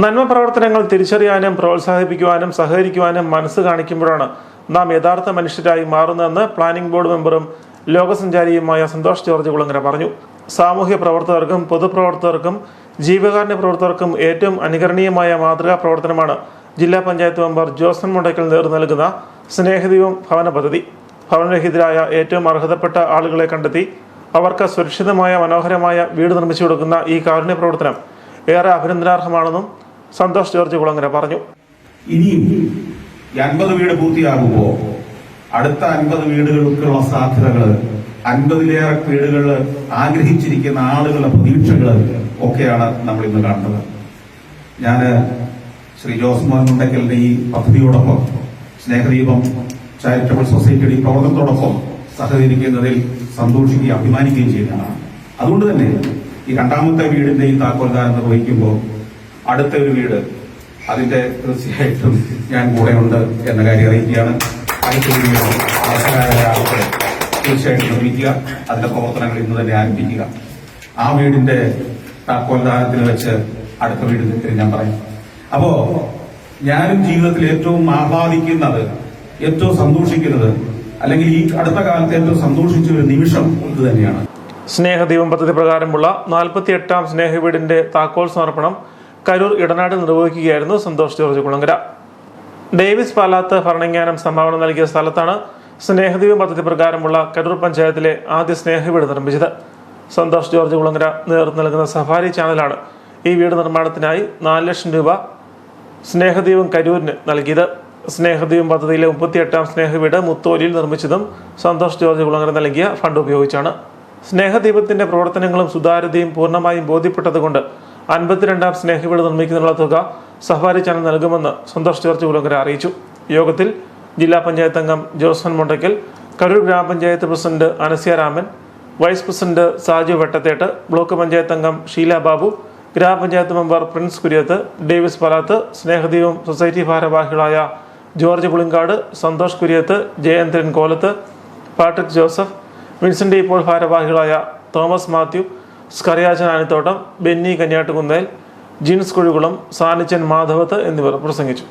നന്മ പ്രവർത്തനങ്ങൾ തിരിച്ചറിയാനും പ്രോത്സാഹിപ്പിക്കുവാനും സഹകരിക്കുവാനും മനസ്സ് കാണിക്കുമ്പോഴാണ് നാം യഥാർത്ഥ മനുഷ്യരായി മാറുന്നതെന്ന് പ്ലാനിംഗ് ബോർഡ് മെമ്പറും ലോകസഞ്ചാരിയുമായ സന്തോഷ് ജോർജ് കുളങ്ങര പറഞ്ഞു. സാമൂഹ്യ പ്രവർത്തകർക്കും പൊതുപ്രവർത്തകർക്കും ജീവകാരുണ്യ പ്രവർത്തകർക്കും ഏറ്റവും അനുകരണീയമായ മാതൃകാ പ്രവർത്തനമാണ് ജില്ലാ പഞ്ചായത്ത് മെമ്പർ ജോസൻ മുണ്ടയ്ക്കൽ നേർ നൽകുന്ന സ്നേഹദീപം ഭവന പദ്ധതി. ഭവനരഹിതരായ ഏറ്റവും അർഹതപ്പെട്ട ആളുകളെ കണ്ടെത്തി അവർക്ക് സുരക്ഷിതമായ മനോഹരമായ വീട് നിർമ്മിച്ചു കൊടുക്കുന്ന ഈ കാരുണ്യ പ്രവർത്തനം ഏറെ അഭിനന്ദനാർഹമാണെന്നും സന്തോഷ് ജോർജ് കുളങ്ങര പറഞ്ഞു. ഇനിയും അൻപത് വീട് പൂർത്തിയാകുമ്പോ അടുത്ത അൻപത് വീടുകൾക്കുള്ള സാധ്യതകൾ അൻപതിലേറെ വീടുകൾ ആഗ്രഹിച്ചിരിക്കുന്ന ആളുകളുടെ പ്രതീക്ഷകൾ ഒക്കെയാണ് നമ്മൾ ഇന്ന് കാണുന്നത്. ഞാൻ ശ്രീ ജോസ് മോഹൻ മുണ്ടക്കലിന്റെ ഈ പദ്ധതിയോടൊപ്പം സ്നേഹദീപം ചാരിറ്റബിൾ സൊസൈറ്റിയുടെ ഈ പ്രവർത്തനത്തോടൊപ്പം സഹകരിക്കുന്നതിൽ സന്തോഷിക്കുകയും അഭിമാനിക്കുകയും ചെയ്യുന്നതാണ്. അതുകൊണ്ട് തന്നെ ഈ രണ്ടാമത്തെ വീടിന്റെയും താക്കോൽദാരം നിർവഹിക്കുമ്പോൾ അടുത്ത ഒരു വീട്. അതിന്റെ തീർച്ചയായിട്ടും ഞാൻ കൂടെയുണ്ട് എന്ന കാര്യം അറിയിക്കുകയാണ്. തീർച്ചയായിട്ടും നിർമ്മിക്കുക. അതിന്റെ പ്രവർത്തനങ്ങൾ ഇന്ന് തന്നെ ആരംഭിക്കുക. ആ വീടിന്റെ താക്കോൽദാനത്തിന് വെച്ച് അടുത്ത വീടിന്റെ ഞാൻ പറയാം. അപ്പോ ഞാനും ജീവിതത്തിൽ ഏറ്റവും ആഹ്ലാദിക്കുന്നത് ഏറ്റവും സന്തോഷിക്കുന്നത് അല്ലെങ്കിൽ ഈ അടുത്ത കാലത്ത് ഏറ്റവും സന്തോഷിച്ച ഒരു നിമിഷം ഇത് തന്നെയാണ്. സ്നേഹദീപം പദ്ധതി പ്രകാരമുള്ള നാൽപ്പത്തി എട്ടാം സ്നേഹവീടിന്റെ താക്കോൽ സമർപ്പണം കരൂർ ഇടനാട് നിർവഹിക്കുകയായിരുന്നു സന്തോഷ് ജോർജ് കുളങ്കര. ഡേവിസ് പാലാത്ത് ഭരണങ്ങാനം സംഭാവന നൽകിയ സ്ഥലത്താണ് സ്നേഹദീപം പദ്ധതി പ്രകാരമുള്ള കരൂർ പഞ്ചായത്തിലെ ആദ്യ സ്നേഹവീട് നിർമ്മിച്ചത്. സന്തോഷ് ജോർജ് കുളങ്കര നേതൃത്വം നൽകുന്ന സഫാരി ചാനലാണ് ഈ വീട് നിർമ്മാണത്തിനായി നാല് ലക്ഷം രൂപ സ്നേഹദീപം കരൂരിന് നൽകിയത്. സ്നേഹദീപം പദ്ധതിയിലെ മുപ്പത്തിയെട്ടാം സ്നേഹവീട് മുത്തോലിയിൽ നിർമ്മിച്ചതും സന്തോഷ് ജോർജ് കുളങ്കര നൽകിയ ഫണ്ട് ഉപയോഗിച്ചാണ്. സ്നേഹദീപത്തിന്റെ പ്രവർത്തനങ്ങളും സുതാര്യതയും പൂർണമായും ബോധ്യപ്പെട്ടതുകൊണ്ട് അൻപത്തിരണ്ടാം സ്നേഹവീട് നിർമ്മിക്കുന്നതിനുള്ള തുക സഫാരി ചാനൽ നൽകുമെന്ന് സന്തോഷ് ജോർജ് കുലങ്കര അറിയിച്ചു. യോഗത്തിൽ ജില്ലാ പഞ്ചായത്ത് അംഗം ജോസഫൻ മുണ്ടയ്ക്കൽ കരൂർ ഗ്രാമപഞ്ചായത്ത് president Anasya Raman vice president Saju Vettathettu block panchayat അംഗം ഷീല ബാബു ഗ്രാമപഞ്ചായത്ത് member Prince Kuriyath Davis Palath സ്നേഹദീപം സൊസൈറ്റി ഭാരവാഹികളായ George Pulinkad Santhosh Kuriath Jayendran Kolath Patrick Joseph Vincent ഇപ്പോൾ ഭാരവാഹികളായ തോമസ് മാത്യു സ്കറിയാച്ചൻ ആനിത്തോട്ടം ബെന്നി കന്യാട്ടുകുന്നേൽ ജിൻസ് കുഴികുളം സാനിച്ചൻ മാധവത്ത് എന്നിവർ പ്രസംഗിച്ചു.